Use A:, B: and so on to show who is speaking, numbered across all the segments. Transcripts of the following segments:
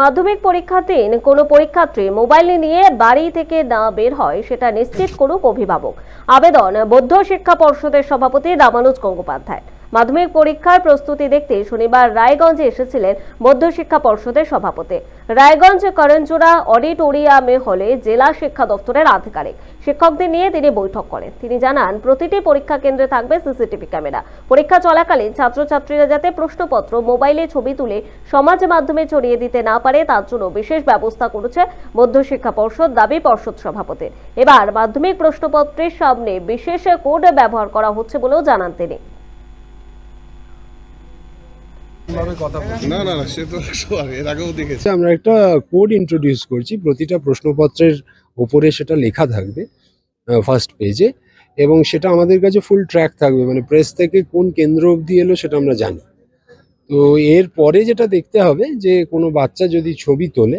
A: মাধ্যমিক পরীক্ষা দিন, কোনো পরীক্ষার্থী মোবাইল নিয়ে বাড়ি থেকে না বের হয়, সেটা নিশ্চিত করুক অভিভাবক। আবেদন, বৌদ্ধ শিক্ষা পর্ষদের সভাপতি রামানুজ গঙ্গোপাধ্যায়। মাধ্যমিক পরীক্ষার প্রস্তুতি দেখতে শনিবার রায়গঞ্জে এসেছিলেন মধ্য শিক্ষা পর্ষদের সভাপতি। রায়গঞ্জ করঞ্জোড়া অডিটোরিয়ামে হলে জেলা শিক্ষা দপ্তরের আধিকারিক। শিক্ষকদের নিয়ে তিনি বৈঠক করেন। তিনি জানান, প্রতিটি পরীক্ষা কেন্দ্রে থাকবে সিসিটিভি ক্যামেরা। পরীক্ষা চলাকালীন ছাত্রছাত্রীরা যাতে প্রশ্নপত্র, মোবাইলে ছবি তুলে সমাজ মাধ্যমে ছড়িয়ে দিতে না পারে, তার জন্য বিশেষ ব্যবস্থা করেছে মধ্য শিক্ষা পর্ষদ দাবি পর্ষদ সভাপতির এবার মাধ্যমিক প্রশ্নপত্রের সামনে বিশেষ কোড ব্যবহার করা হচ্ছে বলেও জানান তিনি।
B: ভাবে কথা বলছি।
C: না না না সে তো এর আগেও দেখেছি।
D: আচ্ছা, আমরা একটা কোড ইন্ট্রোডিউস করছি প্রতিটা প্রশ্নপত্রের ওপরে সেটা লেখা থাকবে ফার্স্ট পেজে এবং সেটা আমাদের কাছে ফুল ট্র্যাক থাকবে মানে প্রেস থেকে কোন কেন্দ্র অবধি এলো সেটা আমরা জানি। তো এর পরে যেটা দেখতে হবে যে কোনো বাচ্চা যদি ছবি তোলে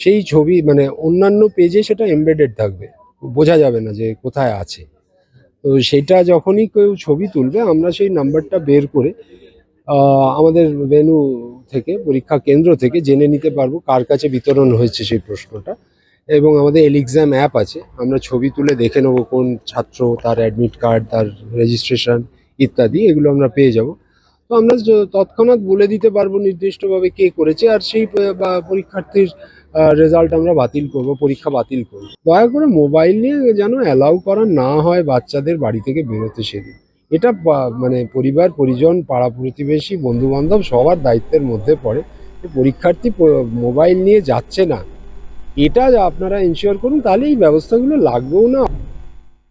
D: সেই ছবি মানে অন্যান্য পেজে সেটা এমবেডেড থাকবে। বোঝা যাবে না যে কোথায় আছে। তো সেটা যখনই কেউ ছবি তুলবে আমরা সেই নাম্বারটা বের করে আমাদের ভেনু থেকে, পরীক্ষা কেন্দ্র থেকে জেনে নিতে পারব কার কাছে বিতরণ হয়েছে সেই প্রশ্নটা। এবং আমাদের এলিক্সাম অ্যাপ আছে, আমরা ছবি তুলে দেখে নেব কোন ছাত্র, তার অ্যাডমিট কার্ড তার রেজিস্ট্রেশন ইত্যাদি, এগুলো আমরা পেয়ে যাব। তো আমরা তৎক্ষণাৎ বলে দিতে পারব নির্দিষ্টভাবে কে করেছে, আর সেই পরীক্ষার্থীর রেজাল্ট আমরা বাতিল করব, পরীক্ষা বাতিল করব। দয়া করে মোবাইল নিয়ে যেন অ্যালাউ করা না হয় বাচ্চাদের বাড়ি থেকে বেরোতে সেদিন। এটা মানে পরিবার, পরিজন, পাড়া প্রতিবেশী, বন্ধুবান্ধব সবার দায়িত্বের মধ্যে পড়ে। পরীক্ষার্থী মোবাইল নিয়ে যাচ্ছে না, এটা আপনারা ইনশিওর করুন তাহলে এই ব্যবস্থাগুলো লাগবেও না।